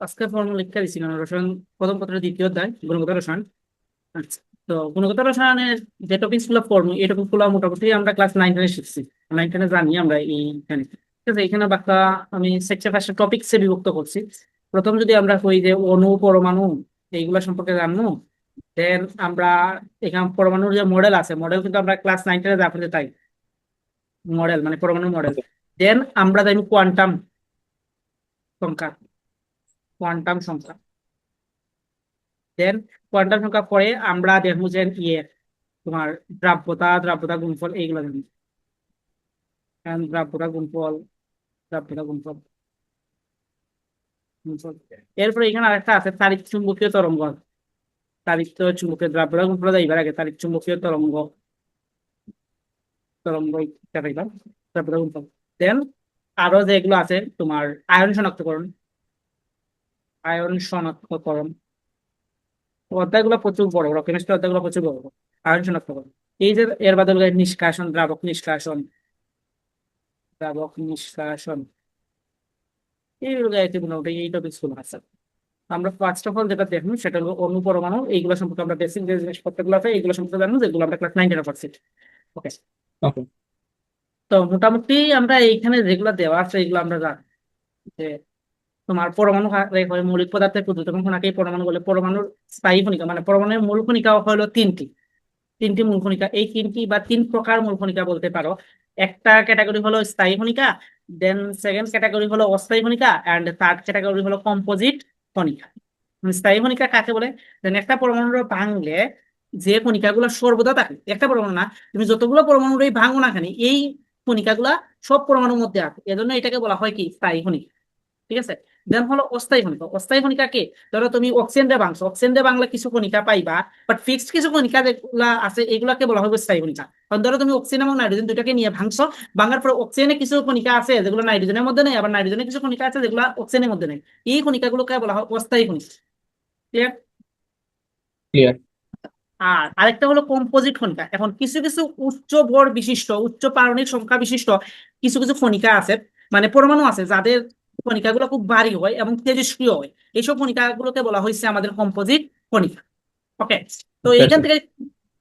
আজকে ফর্মুলা কারণ রসায়ন প্রথম পত্রের দ্বিতীয় অধ্যায় গুণগত রসায়ন। আচ্ছা তো গুণগত রসায়নের যে টপিকগুলো পড়ব এই টপিকগুলো মোটামুটি আমরা ক্লাস নাইন টেনে শিখছি। নাইন টেনে জানি আমরা এইখানে। ঠিক আছে এখানে বাক্কা আমি সেকশন ফার্স্ট টপিকসে বিভক্ত করছি। প্রথম যদি আমরা কই যে অণু পরমাণু এইগুলা সম্পর্কে জানব দেন আমরা এখানে পরমাণুর যে মডেল আছে মডেল কিন্তু আমরা ক্লাস নাইন টেনে যা তাই মডেল মানে পরমাণুর মডেল দেন আমরা জানি কোয়ান্টাম সংখ্যা। কোয়ান্টাম সংখ্যা। দেন কোয়ান্টাম সংখ্যা পরে আমরা দেখব যে ইয়ে তোমার দ্রাব্যতা দ্রাব্যতা গুণফল, এইগুলো And দ্রাব্যতা গুণফল দ্রাব্যতা গুণফল। এরপরে এখানে আরেকটা আছে তাড়িৎ চুম্বকীয় তরঙ্গ। তাড়িৎ চুম্বকীয়, দ্রাব্যতা গুণফল যাইবার আগে তাড়িৎ চুম্বকীয় তরঙ্গ। তরঙ্গ দ্রাব্যতা গুণফল। দেন আরও যেগুলো আছে, তোমার আয়ন শনাক্তকরণ। আয়ন শনাক্তকরণ। অধ্যায়গুলো প্রচুর বড় বড় কেমিস্ট্রি অধ্যায়গুলো প্রচুর বড়। বড় আয়ন শনাক্তকরণ। এই যে এর বদলে নিষ্কাশন দ্রাবক নিষ্কাশন। দ্রাবক নিষ্কাশন। এইগুলো গাইতে মোটামুটি এই টপিকগুলো আছে। আমরা ফার্স্ট অফ অল যেটা দেখব সেটা হলো অণু পরমাণু। এইগুলো সম্পর্কে আমরা বেসিক যে জিনিসপত্রগুলো আছে এইগুলো সম্পর্কে জানব যেগুলো আমরা ক্লাস নাইন পড়ছি ওকে তো মোটামুটি আমরা এইখানে যেগুলো দেওয়া আছে এগুলো আমরা জানি। যে তোমার পরমাণু মৌলিক পদার্থের ক্ষুদ্রতম কণাকে পরমাণু বলে পরমাণুর স্থায়ী কণিকা মানে পরমাণুর মূল কণিকা হলো তিনটি। তিনটি মূল কণিকা এই তিনটি বা তিন প্রকার মূল কণিকা বলতে পারো একটা ক্যাটাগরি হলো স্থায়ী কণিকা দেন সেকেন্ড ক্যাটাগরি হলো অস্থায়ী কণিকা অ্যান্ড থার্ড ক্যাটাগরি হলো কম্পোজিট কণিকা স্থায়ী কণিকা কাকে বলে? দেন একটা পরমাণু ভাঙলে যে কণিকাগুলো সর্বদা থাকে। একটা পরমাণু না, তুমি যতগুলো পরমাণুরই ভাঙো না কেন, এই কণিকাগুলা সব পরমাণুর মধ্যে আছে। এজন্য এটাকে বলা হয় কি? স্থায়ী কণিকা ঠিক আছে? দেন হলো অস্থায়ী কণিকা। অস্থায়ী কণিকা কে? ধরো তুমি অক্সিজেন দিয়ে ভাঙছো। অক্সিজেন দিয়ে বাংলা কিছু কণিকা পাইবা বাট ফিক্সড কিছু কণিকা যেগুলা আছে এগুলাকে বলা হবে স্থায়ী কণিকা। কারণ ধরো তুমি অক্সিজেন এবং নাইট্রোজেন দুটাকে নিয়ে ভাঙছো ভাঙার পর অক্সিজেনে কিছু কণিকা আছে যেগুলো নাইট্রোজেনের মধ্যে নেই আবার নাইট্রোজেনের কিছু কণিকা আছে যেগুলো অক্সিজেনের মধ্যে নেই। এই কণিকাগুলোকে বলা হয় অস্থায়ী কণিকা। Clear Clear. আর আরেকটা হলো কম্পোজিট কণিকা। এখন কিছু কিছু উচ্চ ভর বিশিষ্ট উচ্চ পারমাণবিক সংখ্যা বিশিষ্ট কিছু কিছু কণিকা আছে মানে পরমাণু আছে যাদের কণিকাগুলো খুব ভারী হয় এবং তেজস্ক্রিয় হয়। এইসব কণিকাগুলোকে বলা হয়েছে আমাদের কম্পোজিট কণিকা। ওকে তো এইখান। থেকে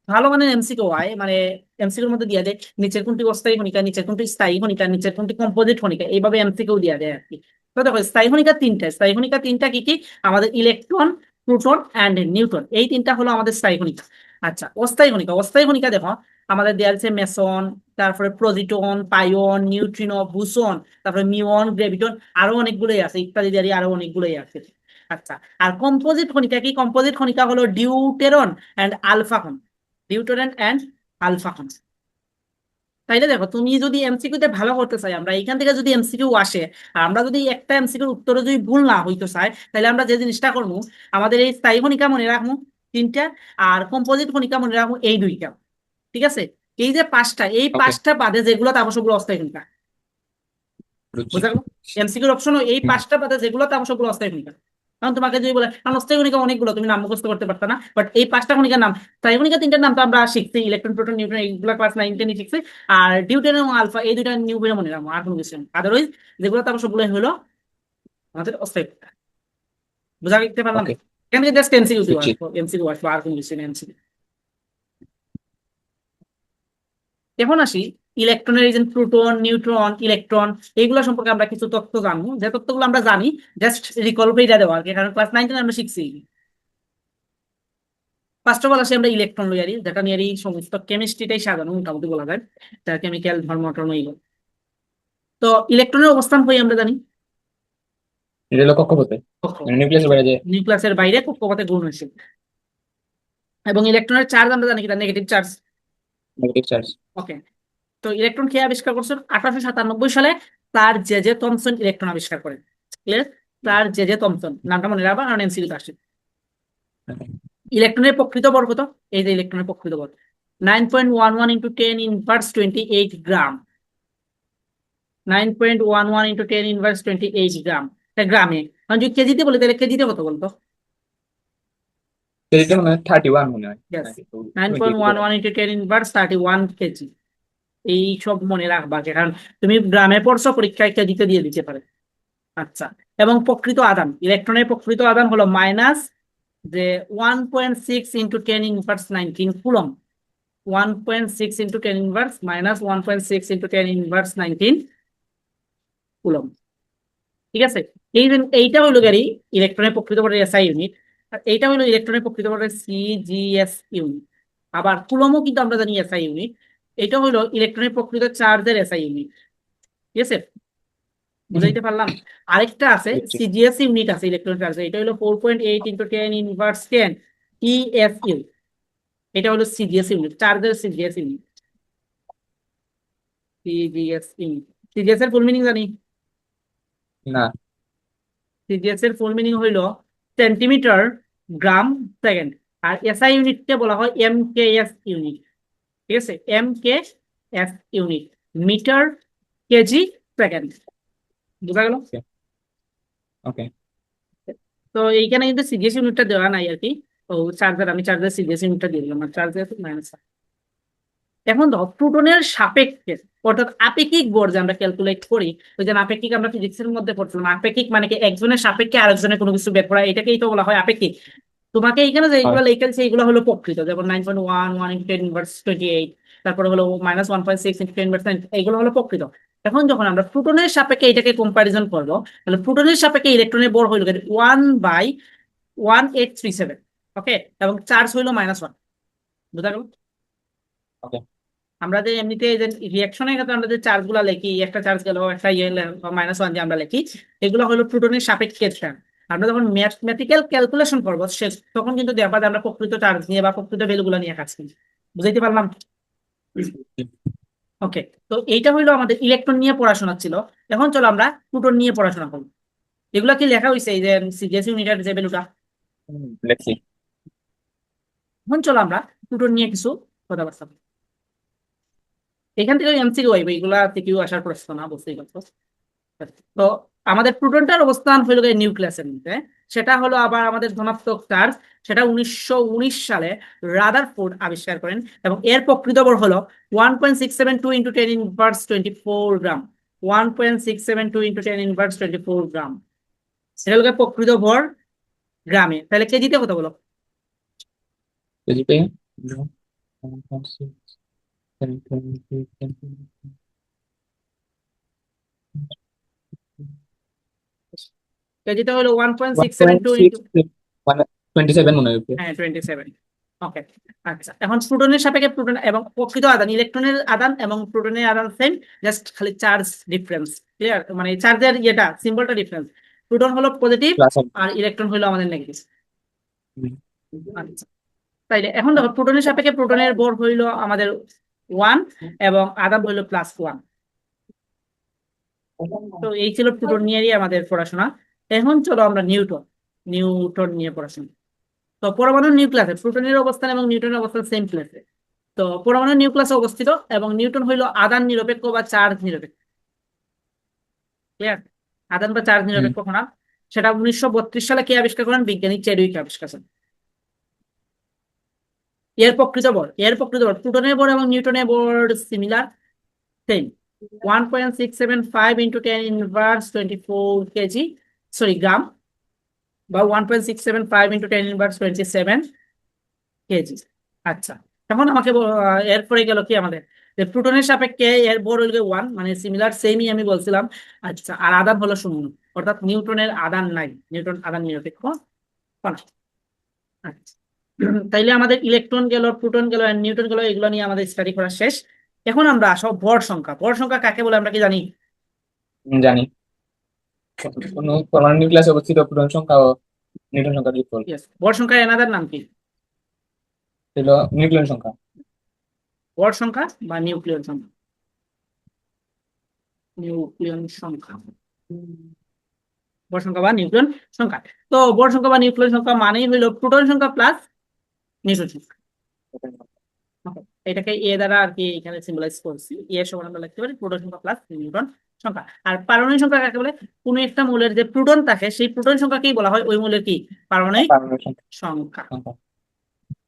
ভালো মানে এমসিকিউ হয় মানে এমসিকিউর মধ্যে দিয়া যায় নিচের কোনটি অস্থায়ী কণিকা নিচের কোনটি স্থায়ী কণিকা নিচের কোনটি কম্পোজিট কণিকা এইভাবে এমসিকিউ দিয়া যায় আর কি। তো দেখো স্থায়ী কণিকা তিনটা স্থায়ী কণিকা তিনটা কি কি? আমাদের ইলেকট্রন প্রোটন অ্যান্ড নিউট্রন এই তিনটা হলো আমাদের স্থায়ী কণিকা। আচ্ছা অস্থায়ী কণিকা অস্থায়ী কণিকা দেখো আমাদের দেওয়া আছে মেসন, তারপরে প্রজিটন পাইন নিউট্রিনো, বুসন, তারপরে মিওন, গ্রেভিটন, আরও অনেকগুলোই আছে, ইত্যাদি ইত্যাদি আরও অনেকগুলোই আছে। আচ্ছা আর কম্পোজিট খনিকা কি? কম্পোজিট খনিকা হলো ডিউটেরন অ্যান্ড আলফা কণ ডিউটেরন অ্যান্ড আলফা কণ তাইলে দেখো, তুমি যদি এমসিকিউ তে ভালো করতে চাই, আমরা এখান থেকে যদি এমসিকিউ আসে, আর আমরা যদি একটা এমসিকিউর উত্তরে যদি ভুল না হইতে চাই তাহলে আমরা যে জিনিসটা করব, আমাদের এই স্থায়ী খনিকা মনে রাখব তিনটা, আর কম্পোজিট খনিকা মনে রাখব এই দুইটা। ঠিক আছে? এই যে পাঁচটা এই পাঁচটা বাদে যেগুলো আবশ্যকগুলো অস্থায়ী বুঝছি। বুঝা গেল? এমসিকিউর অপশন এই পাঁচটা বাদে যেগুলো অস্থায়ী কারণ তোমাকে যদি বলে কারণ অস্থায়ী কণিকা অনেকগুলো তুমি নাম মুখস্থ করতে পারতা না। বাট এই পাঁচটা কণিকার নাম স্থায়ী কণিকা তিনটার নাম তো আমরা শিখছি ইলেকট্রন প্রোটন নিউট্রন এইগুলো ক্লাস নাইন টেনে শিখছি। আর ডিউটেন এবং আলফা এই দুইটা মনে রাখব আর কোনো কিছু আদারওয়াইজ যেগুলো আবশ্যকগুলো হলো আমাদের অস্থায়ী কণিকা বুঝা গেতে পারলাম? Okay. এখান থেকে জাস্ট এমসিকিউ। এমসিকিউ আসব আর কোনো কিছু এমসিকিউ এখন আসি ইলেকট্রনের এই যে প্রোটন নিউট্রন ইলেকট্রন এইগুলো সম্পর্কে আমরা কিছু তথ্য জানব। যে তথ্যগুলো আমরা জানি জাস্ট রিকল পেইটা দেওয়া আর কি কারণ ক্লাস নাইন আমরা শিখছি। ফার্স্ট অফ অল আসি আমরা ইলেকট্রন লইয়ারি যেটা নিয়ে এই সমস্ত কেমিস্ট্রিটাই সাজানো মোটামুটি বলা যায় তার কেমিক্যাল ধর্ম টর্ম এইগুলো। তো ইলেকট্রনের অবস্থান কই আমরা জানি। এটা হলো কক্ষপথে মানে নিউক্লিয়াসের বাইরে যে নিউক্লিয়াসের বাইরে কক্ষপথে ঘূর্ণনশীল। এবং ইলেকট্রনের চার্জ আমরা জানি কি নেগেটিভ চার্জ তো ইলেকট্রন কে আবিষ্কার করছেন? আঠারোশো সাতানব্বই সালে তার জে জে থমসন ইলেকট্রন আবিষ্কার করেন তার জে জে থমসন। নামটা মনে রাখবা, কারণ এমসিকিউতে আসে ইলেকট্রনের প্রকৃত বল কত? এই যে ইলেকট্রনের প্রকৃত বল। Nine point one one into ten inverse twenty eight gram nine point one one into ten inverse twenty eight gram. গ্রামে কারণ যদি কেজিতে বলি, তাহলে কেজিতে কত বলতো? এটা মনে হয় থার্টি ওয়ান মনে হয়। Nine point one one into ten inverse thirty one KG এই সব মনে রাখবা কারণ তুমি গ্রামে পড়ছো পরীক্ষায় কেজিতে দিয়ে দিতে পারে। আচ্ছা এবং প্রকৃত আদান ইলেকট্রনের প্রকৃত আদান হলো মাইনাস যে one point six into ten inverse nineteen coulomb. One point six into ten inverse minus one point six into ten inverse nineteen coulomb. ঠিক আছে? এই এইটা হলো গাড়ি ইলেকট্রনের প্রকৃত এসআই ইউনিট আর এইটা হলো ইলেকট্রনের প্রকৃত সিজিএস ইউনিট আবার কুলমও কিন্তু আমরা জানি এসআই ইউনিট এটা হলো ইলেকট্রনের প্রকৃত চার্জের এসআই ইউনিট ঠিক আছে? বুঝাইতে পারলাম? আরেকটা আছে। সিজিএস ইউনিট আছে ইলেকট্রন চার্জের এটা হলো four point eight into ten inverse ten ESU এটা হলো সিজিএস ইউনিট চার্জের CGS unit CGS unit CGS এর ফুল মিনিং জানি? না। সিজিএস এর ফুল মিনিং হইল সেন্টিমিটার গ্রাম সেকেন্ড আর এসআই ইউনিটকে বলা হয় এম কে এস ইউনিট ঠিক আছে? M K S unit metre KG second বোঝা গেল? ওকে তো এইখানে কিন্তু সিজিএস ইউনিটটা দেওয়া নাই আর কি। ও চার্জার আমি চার্জার সিজিএস ইউনিটটা দিয়ে দিলাম। আর চার্জার মাইনাস এখন প্রোটনের সাপেক্ষে অর্থাৎ আপেক্ষিক বর যে আমরা ক্যালকুলেট করি ওই যে আপেক্ষিক আমরা ফিজিক্সের মধ্যে পড়ছিলাম আপেক্ষিক মানে কি একজনের সাপেক্ষে আরেকজনের কোনো কিছু বের করা এটাকেই তো বলা হয় আপেক্ষিক। তোমাকে এইখানে যে এইগুলো লেখা দিচ্ছে এইগুলো হলো প্রকৃত যেমন nine point one one into ten inverse twenty eight তারপরে হলো minus one point six into ten inverse এইগুলো হলো প্রকৃত। এখন যখন আমরা প্রোটনের সাপেক্ষে এটাকে কম্পারিজন করব তাহলে প্রোটনের সাপেক্ষে ইলেকট্রনের বর হইল one by one eight three seven okay এবং চার্জ হইল মাইনাস ওয়ান বুঝা গেল? Okay. আমরা যে এমনিতে যে রিয়াকশনের ক্ষেত্রে আমরা যে চার্জগুলা লিখি একটা চার্জ গেল একটা ইয়ে মাইনাস ওয়ান যে আমরা লিখি এগুলো হলো প্রোটনের সাপেক্ষে term। আমরা যখন ম্যাথমেটিক্যাল ক্যালকুলেশন করব সে তখন কিন্তু দেখবা যে আমরা প্রকৃত চার্জ নিয়ে বা প্রকৃত ভ্যালু গুলো নিয়ে কাজ করি। বুঝাইতে পারলাম? ওকে তো এইটা হইল আমাদের ইলেকট্রন নিয়ে পড়াশোনা ছিল। এখন চলো আমরা প্রোটন নিয়ে পড়াশোনা করব এগুলা কি লেখা হয়েছে এই যে সিজিএস ইউনিটের যে ভ্যালুটা এখন চলো আমরা প্রোটন নিয়ে কিছু কথাবার্তা। এখান থেকে এমসিকিউ আইবে এগুলা থেকেও আসার প্রশ্ন না, বুঝতেই পারছ? তো আমাদের প্রোটনটার অবস্থান হলো গিয়ে নিউক্লিয়াসের মধ্যে। সেটা হলো আবার আমাদের ধনাত্মক চার্জ সেটা উনিশশো উনিশ সালে রাদারফোর্ড আবিষ্কার করেন এবং এর প্রকৃত ভর হলো one point six seven two into ten inverse twenty four gram one point six seven two into ten inverse twenty four gram সেটা হলো প্রকৃত ভর গ্রামে। তাহলে কেজিতে কত বলো? কেজিতে হলো one point six seven two মনে হয় হ্যাঁ ওকে আচ্ছা এখন প্রোটনের সাপেক্ষে প্রোটন এবং প্রকৃত আদান ইলেকট্রনের আদান এবং প্রোটনের আদান সেম জাস্ট খালি চার্জ ডিফারেন্স ক্লিয়ার মানে চার্জের ইয়েটা সিম্বলটা ডিফারেন্স প্রোটন হলো পজিটিভ আর ইলেকট্রন হলো আমাদের নেগেটিভ। আচ্ছা। তাইলে এখন দেখো প্রোটনের সাপেক্ষে প্রোটনের ভর হইল আমাদের ওয়ান এবং আদান হইল প্লাস ওয়ান তো এই ছিল নিয়েই আমাদের পড়াশোনা। এখন চলো আমরা নিউটন নিউটন নিয়ে পড়াশোনা। তো পরমাণুর নিউক্লিয়াসে প্রোটনের অবস্থান এবং নিউটনের অবস্থান সেম প্লেসে তো পরমাণুর নিউক্লিয়াসে অবস্থিত এবং নিউটন হইল আদান নিরপেক্ষ বা চার্জ নিরপেক্ষ। ক্লিয়ার আদান বা চার্জ নিরপেক্ষ কণা সেটা উনিশশো বত্রিশ সালে কে আবিষ্কার করেন? বিজ্ঞানী চেডউইক আবিষ্কার করেন। এর প্রকৃত বল এর প্রকৃত বল প্রোটনের বল এবং নিউটনের বল similar same one point six seven five into ten inverse twenty four KG sorry gram বা one point six seven five into ten inverse twenty seven KG আচ্ছা এখন আমাকে আহ, এরপরে গেল কি আমাদের? যে প্রোটনের সাপেক্ষে এর বর হইল ওয়ান মানে সিমিলার সেমই আমি বলছিলাম। আচ্ছা আর আদান হলো শূন্য অর্থাৎ নিউটনের আদান নাই নিউটন আদান নিরপেক্ষ আচ্ছা তাইলে আমাদের ইলেকট্রন গেল প্রোটন গেল নিউটন গেল এগুলো নিয়ে আমাদের স্টাডি করা শেষ। এখন আমরা আসো ভর সংখ্যা। ভর সংখ্যা কাকে বলে আমরা কি জানি? জানি। কোন পরমাণু নিউক্লিয়াসে অবস্থিত প্রোটন সংখ্যা ও নিউট্রন সংখ্যা যোগফল ইয়েস ভর সংখ্যা এনাদার নাম কি? হলো নিউক্লিয়ন সংখ্যা। ভর সংখ্যা বা নিউক্লিয়ন সংখ্যা? নিউক্লিয়ন সংখ্যা। ভর সংখ্যা বা নিউক্লিয়ন সংখ্যা। তো ভর সংখ্যা বা নিউক্লিয়ন সংখ্যা মানেই হইল প্রোটন সংখ্যা প্লাস নিউট্রন এটাকে এ দ্বারা আর কি এখানে সিম্বলাইজ করছি। এ সমান আমরা লিখতে পারি প্রোটন সংখ্যা প্লাস নিউট্রন সংখ্যা। আর পারমাণবিক সংখ্যা কাকে বলে? কোন একটা মৌলের যে প্রোটন থাকে সেই প্রোটন সংখ্যাকেই বলা হয়। ওই মৌলের কি? পারমাণবিক সংখ্যা।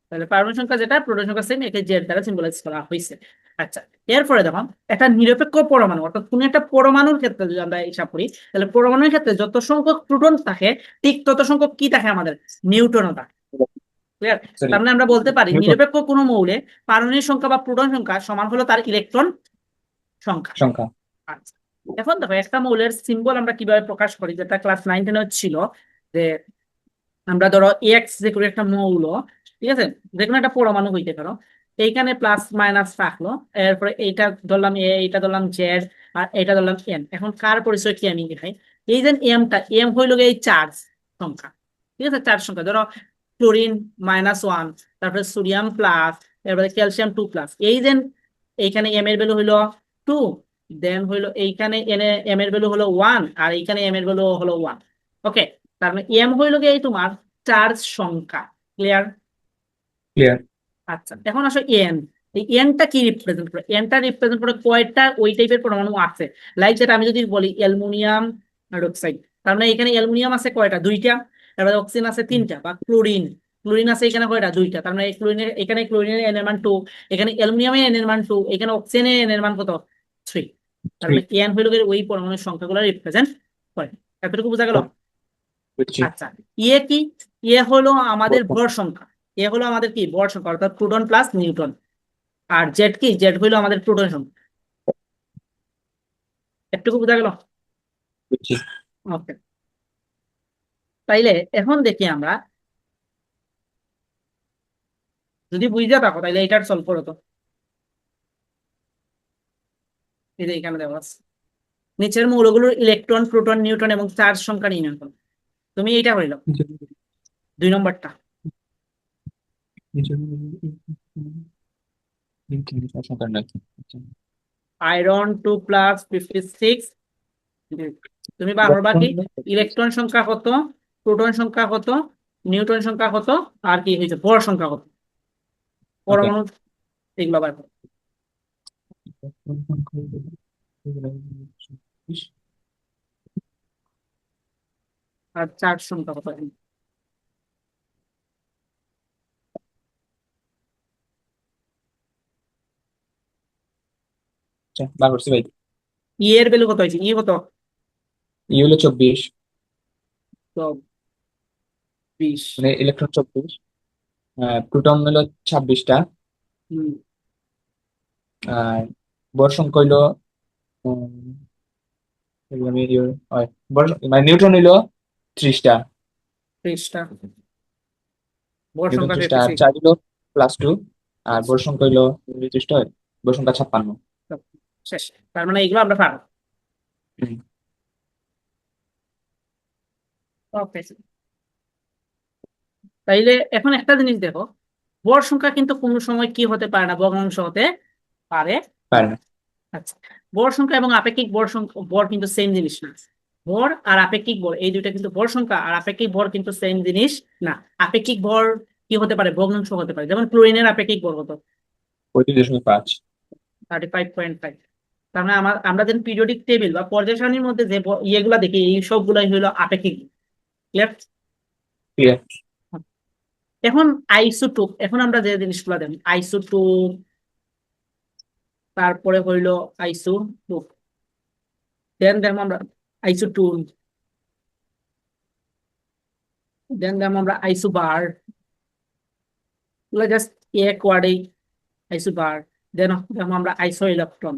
তাহলে পারমাণবিক সংখ্যা যেটা প্রোটন সংখ্যা সেম একে জেড দ্বারা সিম্বলাইজ করা হয়েছে আচ্ছা এরপরে দেখো একটা নিরপেক্ষ পরমাণু অর্থাৎ কোন একটা পরমাণুর ক্ষেত্রে যদি আমরা হিসাব করি তাহলে পরমাণুর ক্ষেত্রে যত সংখ্যক প্রোটন থাকে ঠিক তত সংখ্যক কি থাকে আমাদের? নিউটনও থাকে। ক্লিয়ার. তার মানে আমরা বলতে পারি নিরপেক্ষ কোনো মৌলে পারমাণবিক সংখ্যা বা প্রোটন সংখ্যা সমান হলো তার ইলেকট্রন সংখ্যা। সংখ্যা। আচ্ছা। এখন দেখো একটা মৌলের সিম্বল আমরা কীভাবে প্রকাশ করি যেটা ক্লাস নাইন টেনে ছিল যে আমরা ধরো এক্স যে কোনো একটা মৌল ঠিক আছে? যে কোনো একটা পরমাণু হইতে পারো এইখানে প্লাস মাইনাস রাখল এরপরে এইটা ধরলাম এ এইটা ধরলাম জেড আর এটা ধরলাম এন এখন কার পরিচয় কি আমি দেখাই? এই যে এমটা এম হইল এই চার্জ সংখ্যা ঠিক আছে? চার্জ সংখ্যা। ধরো ক্লোরিন মাইনাস ওয়ান তারপরে সোডিয়াম প্লাস এরপরে ক্যালসিয়াম টু প্লাস এই দেন এইখানে এম এর ভ্যালু হইল টু দেন হইল এইখানে এন এম এর ভ্যালু হলো ওয়ান আর এইখানে এম এর ভ্যালু হলো ওয়ান ওকে তার মানে এম হইল এই তোমার? চার্জ সংখ্যা। ক্লিয়ার ক্লিয়ার আচ্ছা এখন আসো এন এই এনটা কি রিপ্রেজেন্ট করে? এনটা রিপ্রেজেন্ট করে কয়টা ওই টাইপের পরমাণু আছে? লাইক যেটা আমি যদি বলি অ্যালুমিনিয়াম হাইড্রোক্সাইড তার মানে এখানে অ্যালুমিনিয়াম আছে কয়টা? দুইটা। তারপরে অক্সিজেন আছে তিনটা বা ক্লোরিন ক্লোরিন আছে এখানে কয়টা? দুইটা। তার মানে ক্লোরিনের এখানে ক্লোরিনের এন এর মান টু এখানে অ্যালুমিনিয়ামের এন এর মান টু এখানে অক্সিজেনের এন এর মান কত? থ্রি তার মানে এন হইল ওই পরমাণুর সংখ্যাগুলো রিপ্রেজেন্ট করে। এতটুকু বোঝা গেল? আচ্ছা ইয়ে কি? ইয়ে হলো আমাদের ভর সংখ্যা। এ হলো আমাদের কি? ভর সংখ্যা অর্থাৎ প্রোটন প্লাস নিউটন আর জেড কি? জেড হইল আমাদের প্রোটন সংখ্যা। একটুকু বোঝা গেল? ওকে তাইলে এখন দেখি আমরা। যদি বুঝতে থাকো তাইলে এটার সলভ করো তো। এখানে নিচের মৌলগুলোর ইলেকট্রন প্রোটন নিউটন এবং চার্জ সংখ্যা নির্ণয় করো। তুমি এইটা হইল দুই নম্বরটা। Iron two plus fifty six তুমি বার করবা কি? ইলেকট্রন সংখ্যা কত? প্রোটন সংখ্যা কত? নিউটন সংখ্যা কত? আর কি হয়েছে? ভর সংখ্যা কত? পরমাণু এগুলো বার করো। আর চার্জ সংখ্যা কত? আচ্ছা, বার করছি ভাই। ই এর ভ্যালু কত হয়েছে? ই কত? ই হলো চব্বিশ। তো বিশ মানে ইলেকট্রন চব্বিশ। প্রোটন হলো ছাব্বিশটা। হুম, আর বর সংখ্যা হইল বর- মানে নিউট্রন হইল ত্রিশটা। ত্রিশটা। নিউটন সংখ্যা ত্রিশটা আর 56 চার হইল প্লাস টু আর বর সংখ্যা হইল ত্রিশটা বর সংখ্যা ছাপ্পান্ন। শেষ। তার মানে এগুলো আমরা পারব। ওকে তাইলে এখন একটা জিনিস দেখো ভর সংখ্যা কিন্তু কোনো সময় কি হতে পারে না ভগ্নাংশ হতে পারে। আচ্ছা সংখ্যা এবং আপেক্ষিক ভর সংখ্যা ভর কিন্তু সেম জিনিস না। ভর আর আপেক্ষিক ভর এই দুইটা কিন্তু ভর সংখ্যা আর আপেক্ষিক ভর কিন্তু সেম জিনিস না। আপেক্ষিক ভর কি হতে পারে? ভগ্নাংশ হতে পারে। যেমন ক্লোরিনের আপেক্ষিক ভর কত? থার্টি ফাইভ পয়েন্ট ফাইভ তার মানে আমার আমরা যেন পিরিয়ডিক টেবিল বা পর্যায় সারণীর মধ্যে যে ইয়েগুলা দেখি এই সবগুলাই হলো আপেক্ষিক। ক্লিয়ার ক্লিয়ার এখন আইসোটোপ, এখন আমরা যে জিনিসগুলো দেখি, আইসোটোপ, তারপরে হইল আইসোটোপ। দেন দেখো আমরা আইসোটুন দেন দেখো আমরা আইসোবার। এগুলো জাস্ট এক ওয়ার্ডেই আইসোবার। দেন আমরা আইসো ইলেকট্রন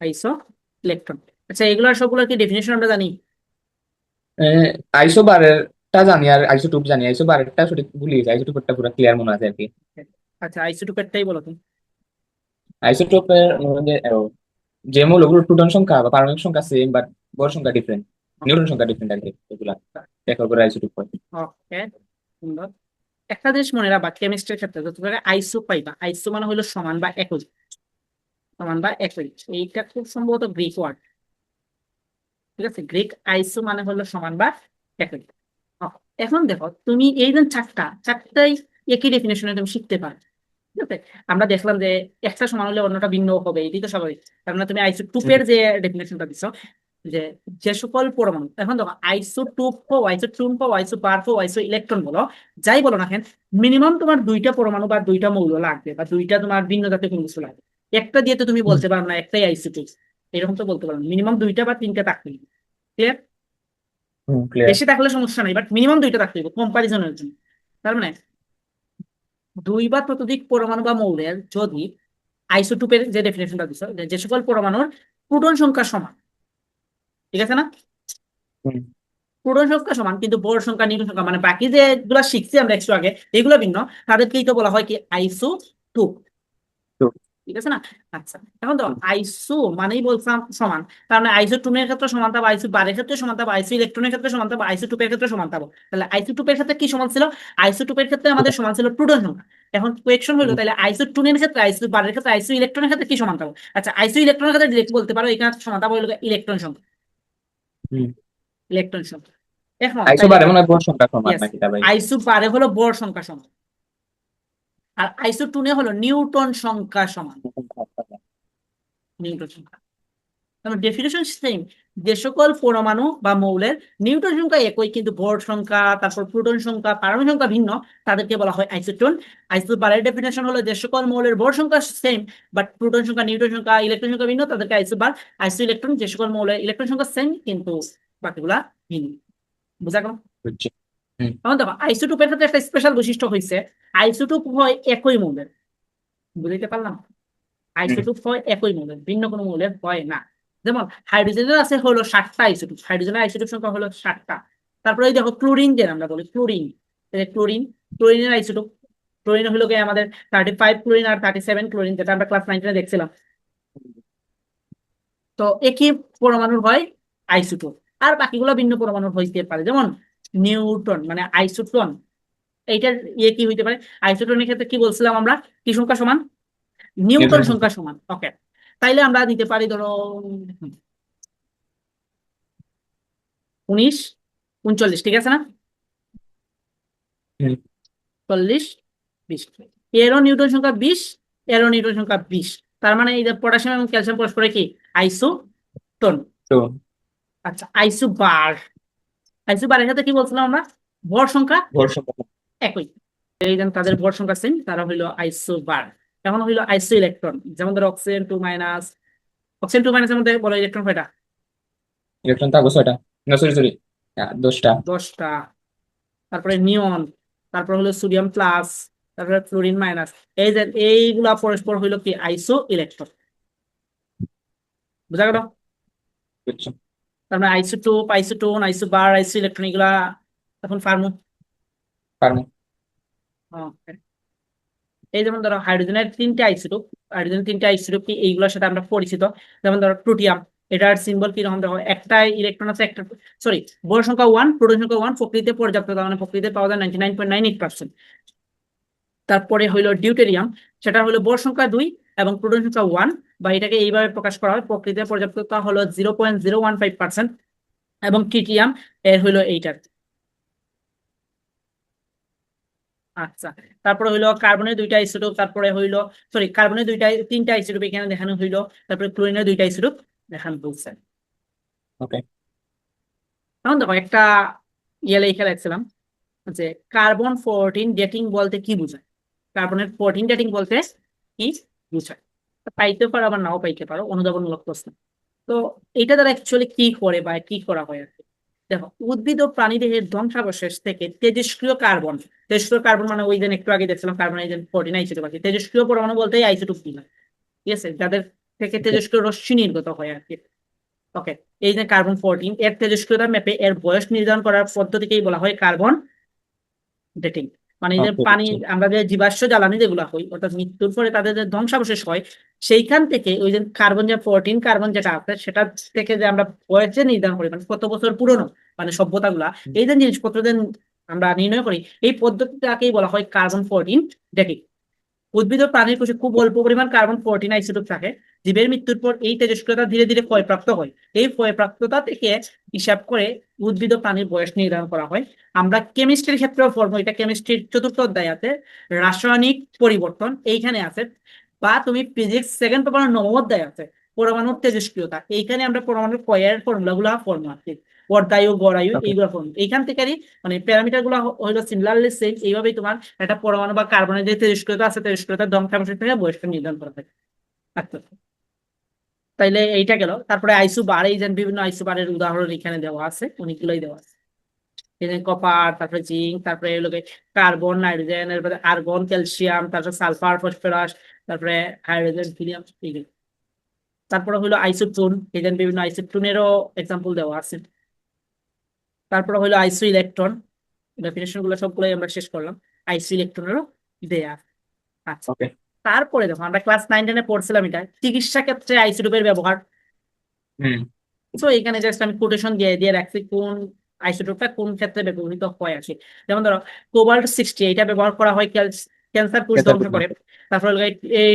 আইসো ইলেকট্রন আচ্ছা এগুলোর সবগুলোর কি ডেফিনেশন আমরা জানি? আইসো বারেরটা জানি আর আইসোটুপ জানি আইসো বারেরটা সঠিক ভুলে গেছি আইসোটুপেরটা পুরো ক্লিয়ার মনে আছে আর কি। আচ্ছা আইসোটোপেরটাই বলো তুমি। আইসোটোপের মধ্যে আহ, যে মৌলগুলোর প্রোটন সংখ্যা বা পারমাণবিক সংখ্যা সেম বাট বর সংখ্যা ডিফারেন্ট নিউটন সংখ্যা ডিফারেন্ট আর কি এগুলা। দেখা করে আইসোটোপ হয়। ওকে সুন্দর। একটা জিনিস মনে রাখবা কেমিস্ট্রির ক্ষেত্রে যত করে আইসো পাইবা আইসো মানে হলো সমান বা একই। সমান বা একই। এইটা খুব সম্ভবত গ্রিক ওয়ার্ড ঠিক আছে? গ্রিক আইসো মানে হলো সমান বা একই। এখন দেখো তুমি এই যে চারটা চারটাই একই ডেফিনেশনে তুমি শিখতে পারো। ঠিক আছে? আমরা দেখলাম যে একটা সমান হলে অন্যটা ভিন্ন হবে এটাই তো স্বাভাবিক। তার মানে তুমি আইসো টুপের যে ডেফিনেশনটা দিছো যে যে সকল পরমাণু এখন দেখো আইসোটোপ হো আইসোট্রুন হো আইসোবার হো আইসো ইলেকট্রন বলো যাই বলো না কেন মিনিমাম তোমার দুইটা পরমাণু বা দুইটা মৌল লাগবে বা দুইটা তোমার ভিন্ন জাতীয় কোনো কিছু লাগবে। একটা দিয়ে তো তুমি বলতে পারো না একটাই আইসোটোপ এরকম তো বলতে পারো মিনিমাম দুইটা বা তিনটা হুম ক্লিয়ার বেশি থাকলে সমস্যা নাই বাট মিনিমাম দুইটা থাকতে হবে কম্পারিজনের জন্য তার মানে দুই বা ততোধিক পরমাণু বা মৌলের যদি আইসোটোপের যে ডেফিনেশনটা দিছো যে যে সকল পরমাণুর প্রোটন সংখ্যা সমান ঠিক আছে না। প্রোটন সংখ্যা সমান কিন্তু বোর সংখ্যা নিউটন সংখ্যা মানে বাকি যেগুলো শিখছি আমরা একটু আগে এগুলো ভিন্ন তাদেরকেই তো বলা হয় কি আইসোটোপ টোপ। ঠিক আছে না? আচ্ছা এখন তো আইসো মানেই বলছিলাম সমান। তার মানে আইসোটোপের ক্ষেত্রে সমান থাকবে আইসো বারের ক্ষেত্রে সমান থাকবে আইসো ইলেকট্রনের ক্ষেত্রে সমান থাকবে আইসোটোপের ক্ষেত্রে সমান থাকবে তাহলে আইসোটোপের ক্ষেত্রে কি সমান ছিল? আইসোটোপের ক্ষেত্রে আমাদের সমান ছিল প্রোটন সংখ্যা এখন কোয়েকশন হলো। তাহলে আইসোটুনের ক্ষেত্রে আইসো বারের ক্ষেত্রে আইসো ইলেকট্রনের ক্ষেত্রে কি সমান থাকবে আচ্ছা আইসো ইলেকট্রনের ক্ষেত্রে ডিরেক্ট বলতে পারো এখানে সমান থাকবে হলো ইলেকট্রন সংখ্যা। হুম। ইলেকট্রন সংখ্যা। এখন আইসো বারে মনে হয় বোর সংখ্যা সমান নাকি আইসো বারে হলো বর সংখ্যা সমান। আর আইসো টুনে হলো নিউটন সংখ্যা সমান। নিউটন সংখ্যা। তাহলে ডেফিনেশন সেম যে সকল পরমাণু বা মৌলের নিউটন সংখ্যা একই কিন্তু বোর সংখ্যা তারপর প্রোটন সংখ্যা পারমাণবিক সংখ্যা ভিন্ন তাদেরকে বলা হয় আইসোটোন। আইসোবারের ডেফিনেশন হলো যে সকল মৌলের বোর সংখ্যা সেম বাট প্রোটন সংখ্যা নিউটন সংখ্যা ইলেকট্রন সংখ্যা ভিন্ন তাদেরকে আইসোবার আইসো ইলেকট্রন যে সকল মৌলের ইলেকট্রন সংখ্যা সেম কিন্তু বাকিগুলা ভিন্ন। বুঝা গেল? এখন দেখো আইসোটোপের ক্ষেত্রে একটা স্পেশাল বৈশিষ্ট্য হয়েছে আইসোটোপ হয় একই মৌলের। বুঝতে পারলাম? আইসোটোপ হয় একই মৌলের ভিন্ন কোনো মৌলের হয় না। যেমন হাইড্রোজেনের আছে হলো ষাটটা আইসোটোপ হাইড্রোজেনের আইসোটোপ সংখ্যা হলো ষাটটা তারপরে দেখো ক্লোরিন যে আমরা বলি ক্লোরিন। ক্লোরিন ক্লোরিনের আইসোটোপ ক্লোরিন হলো গিয়ে আমাদের থার্টি ফাইভ ক্লোরিন আর থার্টি সেভেন ক্লোরিন যেটা আমরা ক্লাস নাইনটিনে দেখছিলাম। তো একই পরমাণুর হয় আইসোটোপ আর বাকিগুলো ভিন্ন পরমাণুর হইতে পারে। যেমন নিউটন মানে আইসোটন এইটার ইয়ে কি হইতে পারে? আইসোটনের ক্ষেত্রে কি বলছিলাম আমরা? কি সংখ্যা সমান? নিউটন সংখ্যা সমান। ওকে তাইলে আমরা দিতে পারি ধরো উনিশ উনচল্লিশ ঠিক আছে না? চল্লিশ বিশ। এরও নিউটন সংখ্যা বিশ এরও নিউটন সংখ্যা বিশ। তার মানে এই যে পটাশিয়াম এবং ক্যালসিয়াম পরস্পরে কি? আইসোটন তো আচ্ছা আইসো বার আইসো বারের সাথে কি বলছিলাম আমরা? ভর সংখ্যা? বোর সংখ্যা। একই। এই যেন তাদের ভর সংখ্যা সেম তারা হইল আইসো বার এখন হইল আইসো ইলেকট্রন যেমন ধরো oxygen two minus oxygen two মাইনাসের মধ্যে বলো ইলেকট্রন কয়টা? ইলেকট্রন থাকব ছয়টা। না সরি সরি দশটা। দশটা। তারপরে নিয়ন তারপর হলো সোডিয়াম প্লাস তারপরে ফ্লোরিন মাইনাস এই যে এইগুলা পরস্পর হইল কি? আইসো ইলেকট্রন বুঝা গেল? বুঝছি তার মানে isotope isotone isobar iso electron এগুলা এখন ফার্মু Okay. এই যেমন ধরো হাইড্রোজেনের তিনটে আইসোটোপ হাইড্রোজেনের তিনটে আইসোটোপ কি এইগুলোর সাথে আমরা পরিচিত? যেমন ধরো প্রোটিয়াম এটার সিম্বল কি রকম দেখো একটা ইলেকট্রন আছে একটা সরি বোর সংখ্যা ওয়ান প্রোটন সংখ্যা ওয়ান প্রকৃতিতে পর্যাপ্ত তার মানে প্রকৃতিতে পাওয়া যায় ninety nine point nine eight percent তারপরে হইল ডিউটেরিয়াম সেটা হলো বোর সংখ্যা দুই এবং প্রোটন সংখ্যা ওয়ান বা এটাকে এইভাবে প্রকাশ করা হয়। প্রকৃতিতে পর্যাপ্ততা হলো zero point zero one five percent এবং ট্রিটিয়াম এর হইল এইটার। আচ্ছা তারপরে হইল কার্বনের দুইটা আইসোটোপ তারপরে হইল সরি কার্বনের দুইটা তিনটা আইসোটোপ এখানে দেখানো হইল তারপরে ক্লোরিনের দুইটা আইসোটোপ দেখানো হচ্ছে ওকে এখন দেখো একটা ইয়ে লেখা রাখছিলাম যে কার্বন ফোরটিন ডেটিং বলতে কি বোঝায়? কার্বনের ফোরটিন ডেটিং বলতে কি বোঝায়? পাইতে পারো, আবার নাও পাইতে পারো, অনুধাবনমূলক প্রশ্ন। তো এটা দ্বারা অ্যাকচুয়ালি কি করে বা কি করা হয়? আর কি দেখো, উদ্ভিদ ও প্রাণীদেহের ধ্বংসাবশেষ থেকে তেজস্ক্রিয় কার্বন তেজস্ক্রিয় কার্বন মানে ওই দিন একটু আগে দেখছিলাম, কার্বন এই যে ফোরটিন আইসোটোপ তেজস্ক্রিয় পরমাণু বলতে আইসোটোপ ঠিক আছে? যাদের থেকে তেজস্ক্রিয় রশ্মি নির্গত হয় আর কি। ওকে এই যে কার্বন ফোরটিন এর তেজস্ক্রিয়তা ম্যাপে এর বয়স নির্ধারণ করার পদ্ধতিকেই বলা হয় কার্বন ডেটিং মানে যে পানি আমরা যে জীবাশ্ম জ্বালানি যেগুলো হয় অর্থাৎ মৃত্যুর পরে তাদের যে ধ্বংসাবশেষ হয় সেইখান থেকে ওই যে কার্বন যে ফোরটিন কার্বন যেটা আছে সেটা থেকে যে আমরা বয়স যে নির্ধারণ করি মানে কত বছর পুরনো মানে সভ্যতাগুলা এই যে জিনিসপত্র যে আমরা নির্ণয় করি এই পদ্ধতিটাকেই বলা হয় কার্বন ফোরটিন ডেটিং উদ্ভিদ ও প্রাণীর কোষে খুব অল্প পরিমাণ কার্বন ফোরটিন আইসোটোপ থাকে। জীবের মৃত্যুর পর এই তেজস্ক্রিয়তা ধীরে ধীরে ক্ষয়প্রাপ্ত হয়। এই ক্ষয়প্রাপ্ততা থেকে হিসাব করে উদ্ভিদ ও প্রাণীর বয়স নির্ধারণ করা হয়। আমরা কেমিস্ট্রির ক্ষেত্রেও পড়ব। এটা কেমিস্ট্রির চতুর্থ অধ্যায় আছে। রাসায়নিক পরিবর্তন। এইখানে আছে বা তুমি ফিজিক্স সেকেন্ড পেপারের নবম অধ্যায় আছে। পরমাণুর তেজস্ক্রিয়তা। এইখানে আমরা পরমাণুর কয়ের ফর্মুলা গুলা ফর্ম আছে পর্দায়ু গড়ায়ু Okay. এইগুলো ফর্মুলা এইখান থেকেই মানে প্যারামিটারগুলো হইল সিমিলারলি সেম এইভাবেই তোমার একটা পরমাণু বা কার্বনের যে তেজস্ক্রিয়তা আছে তেজস্ক্রিয়তার ধ্বংসাংশ থেকে বয়স্ক নির্ধারণ করা থাকে আচ্ছা। তাইলে এইটা গেল। তারপরে আইসু বার, এই যেন বিভিন্ন আইসু বারের উদাহরণ এখানে দেওয়া আছে, অনেকগুলোই দেওয়া আছে। কপার, তারপরে জিঙ্ক, তারপরে এগুলোকে কার্বন, নাইট্রোজেন, এরপরে আর্গন, ক্যালসিয়াম, তারপরে সালফার, ফসফরাস, তারপরে হাইড্রোজেন, হিলিয়াম এইগুলো তারপরে হলো আইসোটুন এই যেন বিভিন্ন আইসোটুনেরও এক্সাম্পল দেওয়া আছে। তারপরে হলো আইসো ইলেকট্রন ডেফিনেশনগুলো সবগুলোই আমরা শেষ করলাম। আইসো ইলেকট্রনেরও দেয়া আচ্ছা তারপরে দেখো আমরা ক্লাস নাইন টেনে পড়ছিলাম এটা চিকিৎসা ক্ষেত্রে আইসোটোপের ব্যবহার। হুম। তো এখানে জাস্ট আমি কোটেশন দিয়ে দিয়ে রাখছি কোন আইসোটোপটা কোন ক্ষেত্রে ব্যবহৃত হয় আছে যেমন ধরো কোবাল্ট সিক্সটি এটা ব্যবহার করা হয় ক্যান্সার কোষ ধ্বংস করে তারপর হলো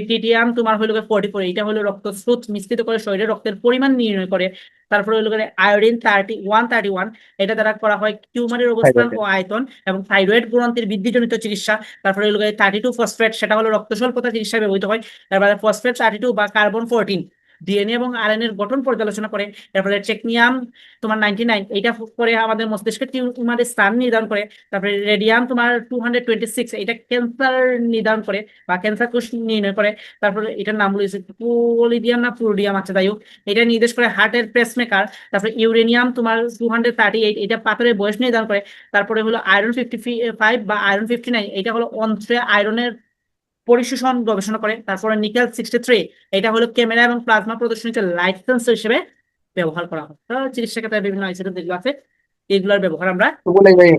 টিটিয়াম তোমার হলো ফোর্টি ফোর এটা হলো রক্ত স্রোত মিশ্রিত করে শরীরে রক্তের পরিমাণ নির্ণয় করে তারপরে হলো iodine thirty one thirty one এটা দ্বারা করা হয় টিউমারের অবস্থান ও আয়তন এবং থাইরয়েড গ্রন্থির বৃদ্ধিজনিত চিকিৎসা। তারপরে হলো থার্টি টু ফসফেট সেটা হলো রক্ত স্বল্পতা চিকিৎসায় ব্যবহৃত হয়। তারপরে ফসফেট থার্টি টু বা কার্বন ফোরটিন ডিএনএ এবং আরএনএ এর গঠন পর্যালোচনা করে। তারপরে টেকনিয়াম তোমার নাইনটি নাইন এইটা করে আমাদের মস্তিষ্কের টিউমারের স্থান নির্ধারণ করে। তারপরে রেডিয়াম তোমার টু হান্ড্রেড টোয়েন্টি সিক্স এটা ক্যান্সার নির্ধারণ করে বা ক্যান্সার কোষ নির্ণয় করে। তারপরে এটার নাম বলেছে পোলিডিয়াম না পুরোডিয়াম আছে যাই হোক। এটা নির্দেশ করে হার্টের পেসমেকার তারপরে ইউরেনিয়াম তোমার টু হান্ড্রেড থার্টি এইট এটা পাথরের বয়স নির্ধারণ করে। তারপরে হলো আয়রন ফিফটি ফাইভ বা আয়রন ফিফটি নাইন এটা হলো অন্ত্রে আয়রনের পরিশোষণ গবেষণা করে তারপরে নিকেল সিক্সটি থ্রি এটা হলো ক্যামেরা এবং প্লাজমা প্রদর্শনীতে লাইট সেন্সর হিসেবে ব্যবহার করা হয়। তো চিকিৎসা ক্ষেত্রে বিভিন্ন আইসোটোপ যেগুলো আছে এগুলোর ব্যবহার আমরা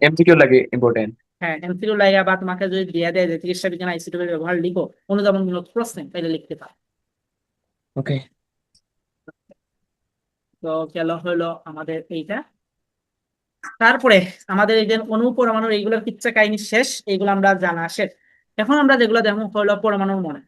এমসিকিউ লাগে ইম্পর্টেন্ট হ্যাঁ এমসিকিউ লাগা বা তোমাকে যদি দেয়া দেয় যে চিকিৎসা বিজ্ঞান আইসোটোপের ব্যবহার লিখো অনুদানমূলক প্রশ্নে তাহলে লিখতে পারো। ওকে তো গেল হলো আমাদের এইটা। তারপরে আমাদের এই যে অণু পরমাণুর এইগুলোর কিচ্ছা কাহিনী শেষ এইগুলো আমরা জানা শেষ। এখন আমরা যেগুলো দেখো হলো পরমাণুর মনে